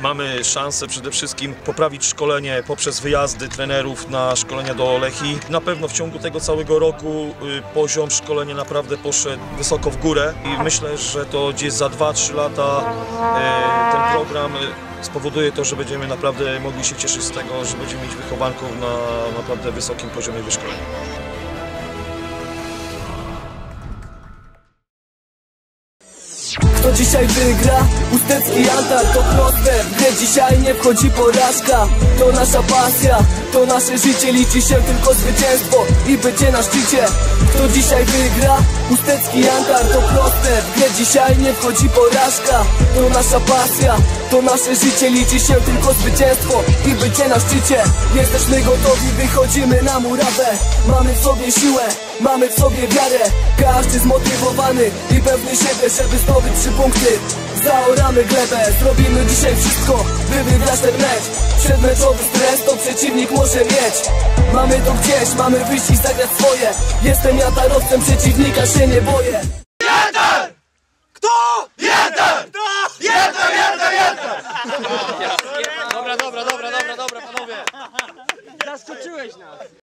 mamy szansę przede wszystkim poprawić szkolenie poprzez wyjazdy trenerów na szkolenia do Lechi. Na pewno w ciągu tego całego roku y, poziom szkolenia naprawdę poszedł wysoko w górę i myślę, że to gdzieś za 2-3 lata y, ten program y, spowoduje to, że będziemy naprawdę mogli się cieszyć z tego, że będziemy mieć wychowanków na naprawdę wysokim poziomie wyszkolenia. Kto dzisiaj wygra? Ustecki Antar to proste. W dzisiaj nie wchodzi porażka? To nasza pasja, to nasze życie. Liczy się tylko zwycięstwo i bycie na szczycie Kto dzisiaj wygra? Ustecki Antar to proste. W grę dzisiaj nie wchodzi porażka. To nasza pasja, to nasze życie. Liczy się tylko zwycięstwo i bycie na szczycie. Jesteśmy gotowi, wychodzimy na murawę. Mamy w sobie siłę, mamy w sobie wiarę. Każdy zmotywowany i pewny siebie, żeby zdobyć trzy punkty. Zaoramy glebę, zrobimy dzisiaj wszystko, by wygrać ten mecz. Przedmeczowy stres przeciwnik może mieć. Mamy to gdzieś, mamy wyjść i zagrać swoje. Jestem jatarowcem, przeciwnika się nie boję